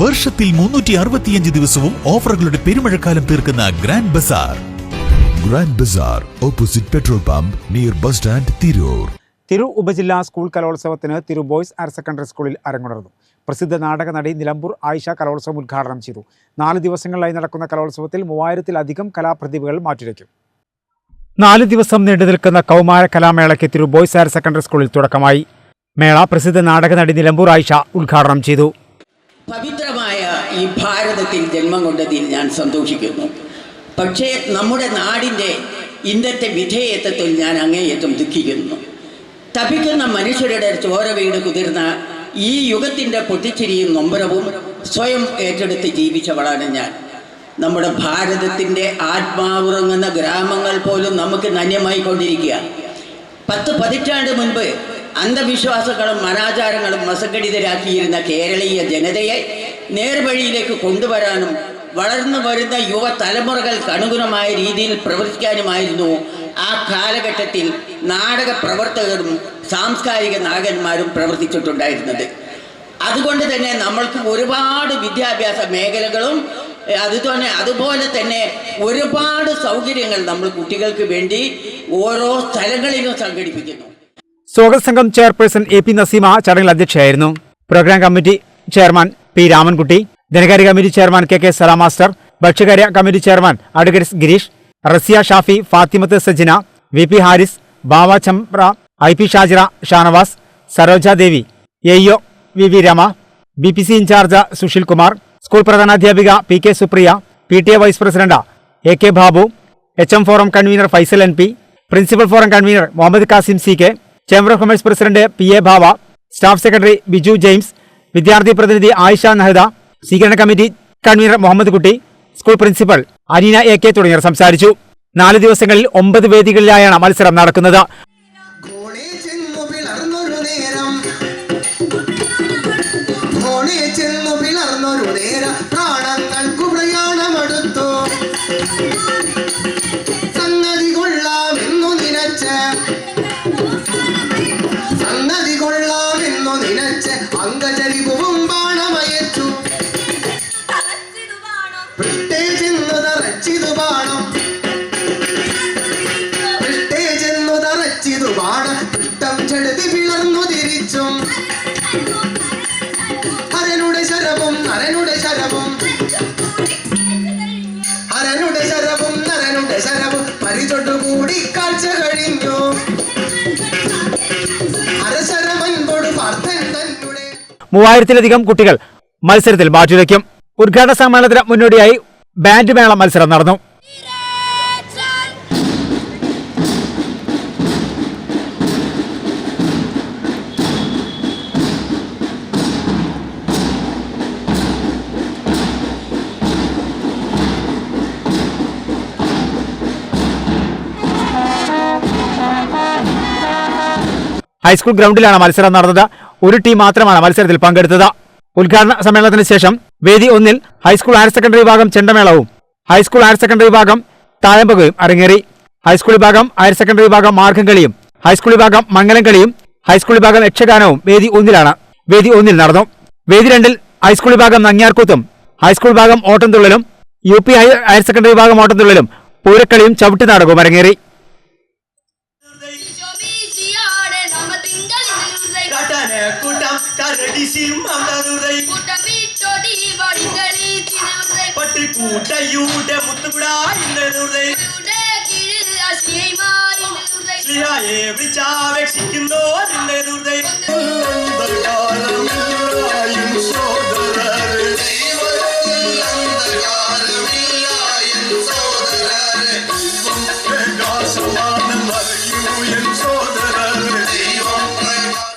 വർഷത്തിൽ മുന്നൂറ്റി അറുപത്തിയഞ്ച് ദിവസവും ഓഫറുകളുടെ പെരുമഴക്കാലം തീർക്കുന്ന grand bazaar. Grand bazaar opposite petrol pump near bus stand Tirur. തിരു ഉപജില്ലാ സ്കൂൾ കലോത്സവത്തിന് തിരു ബോയ്സ് ഹയർ സെക്കൻഡറി സ്കൂളിൽ അരങ്ങുണർന്നു. പ്രസിദ്ധ നാടക നടി നിലമ്പൂർ ആയിഷ കലോത്സവം ഉദ്ഘാടനം ചെയ്തു. നാല് ദിവസങ്ങളിലായി നടക്കുന്ന കലോത്സവത്തിൽ മൂവായിരത്തിലധികം കലാപ്രതിഭകൾ മാറ്റുരയ്ക്കും. നാല് ദിവസം നീണ്ടു നിൽക്കുന്ന കൗമാര കലാമേളയ്ക്ക് തിരു ബോയ്സ് ഹയർ സെക്കൻഡറി സ്കൂളിൽ തുടക്കമായി. മേള പ്രസിദ്ധ നാടക നടി നിലമ്പൂർ ആയിഷ ഉദ്ഘാടനം ചെയ്തു. പവിത്രമായ ഈ ഭാരതത്തിൽ ജന്മം കൊണ്ടതിൽ ഞാൻ സന്തോഷിക്കുന്നു. പക്ഷേ നമ്മുടെ നാടിന്റെ ഇന്നത്തെ വിധേയത്വത്തിൽ ഞാൻ അങ്ങേയറ്റം ദുഃഖിക്കുന്നു. തപിക്കുന്ന മനുഷ്യരുടെ ചോര വീട് കുതിർന്ന ഈ യുഗത്തിന്റെ പൊട്ടിച്ചിരിയും നൊമ്പരവും സ്വയം ഏറ്റെടുത്ത് ജീവിച്ചവളാണ് ഞാൻ. നമ്മുടെ ഭാരതത്തിന്റെ ആത്മാവുറങ്ങുന്ന ഗ്രാമങ്ങൾ പോലും നമുക്ക് നന്യമായി കൊണ്ടിരിക്കുക പത്ത് പതിറ്റാണ്ട് മുൻപ് അന്ധവിശ്വാസങ്ങളും അനാചാരങ്ങളും മസഘടിതരാക്കിയിരുന്ന കേരളീയ ജനതയെ നേർവഴിയിലേക്ക് കൊണ്ടുവരാനും വളർന്നു വരുന്ന യുവതലമുറകൾക്ക് അനുഗുണമായ രീതിയിൽ പ്രവർത്തിക്കാനുമായിരുന്നു ആ കാലഘട്ടത്തിൽ നാടക പ്രവർത്തകരും സാംസ്കാരിക നായകന്മാരും പ്രവർത്തിച്ചിട്ടുണ്ടായിരുന്നത്. അതുകൊണ്ട് തന്നെ നമ്മൾക്ക് ഒരുപാട് വിദ്യാഭ്യാസ മേഖലകളും അതുതന്നെ അതുപോലെ തന്നെ ഒരുപാട് സൗകര്യങ്ങൾ നമ്മൾ കുട്ടികൾക്ക് വേണ്ടി ഓരോ സ്ഥലങ്ങളിലും സംഘടിപ്പിക്കുന്നു. സ്വാഗത സംഘം ചെയർപേഴ്സൺ എ പി നസീമ ചടങ്ങിൽ അധ്യക്ഷയായിരുന്നു. Programme committee chairman P Ramankutty ധനകാര്യ committee chairman K K Salam master ഭക്ഷ്യകാര്യ committee chairman advocate Girish Raziya Shafi Fathimath Sajina V P Haris Bava Champra I P Shajira Shanavas Saroja Devi A EO V V Rama B P C incharge Sushil Kumar school പ്രധാനാധ്യാപിക P K Supriya P T A vice president A K Babu H M forum convener Faisal N P principal forum convener Muhammad Kasim C K chamber of commerce president P A Bava staff secretary Biju James വിദ്യാർത്ഥി പ്രതിനിധി ആയിഷ നഹദ സ്വീകരണ committee convener Muhammad Kutty school principal Aneena A K തുടങ്ങിയവർ സംസാരിച്ചു. നാല് ദിവസങ്ങളിൽ ഒമ്പത് വേദികളിലായാണ് മത്സരം നടക്കുന്നത്. ചെടുതി പിളർന്നു തിരിച്ചും. ഹരനുടെ ശരവും നരനുടെ ശരവും. ഹരനുടെ ശരവും നരനുടെ ശരവും. പരിചൊട്ടുകൂടി കാഴ്ച കഴിഞ്ഞു. മൂവായിരത്തിലധികം കുട്ടികൾ മത്സരത്തിൽ ബാറ്റുരയ്ക്കും ഉദ്ഘാടന സമ്മേളനത്തിന് മുന്നോടിയായി ബാൻഡ് മേള മത്സരം നടന്നു. ഹൈസ്കൂൾ ഗ്രൗണ്ടിലാണ് മത്സരം നടന്നത്. ഒരു ടീം മാത്രമാണ് മത്സരത്തിൽ പങ്കെടുത്തത്. ഉദ്ഘാടന സമ്മേളനത്തിന് ശേഷം വേദി ഒന്നിൽ ഹൈസ്കൂൾ ഹയർ സെക്കൻഡറി വിഭാഗം ചെണ്ടമേളവും ഹൈസ്കൂൾ ഹയർ സെക്കൻഡറി വിഭാഗം താഴമ്പകയും അരങ്ങേറി ഹൈസ്കൂൾ വിഭാഗം ഹയർ സെക്കൻഡറി വിഭാഗം മാർഗം കളിയും ഹൈസ്കൂൾ വിഭാഗം മംഗലം കളിയും ഹൈസ്കൂൾ വിഭാഗം യക്ഷഗാനവും വേദി ഒന്നിലാണ്. വേദി ഒന്നിൽ നടന്നു. വേദി രണ്ടിൽ ഹൈസ്കൂൾ വിഭാഗം നങ്ങിയാർക്കൂത്തും ഹൈസ്കൂൾ വിഭാഗം ഓട്ടംതുള്ളലും യു പി ഹയർ സെക്കൻഡറി വിഭാഗം ഓട്ടംതുള്ളലും പൂരക്കളിയും ചവിട്ടുനാടകവും അരങ്ങേറി. கட்டண கூட்டம் கரடி சிம்மம் தருதை பட்டு கூட்டையூட முத்துக்குடா இந்த நுரை ஸ்லிஹாயே விழிச்சாவே சிக்கின்றோர் இந்த நுரை சோதரர்.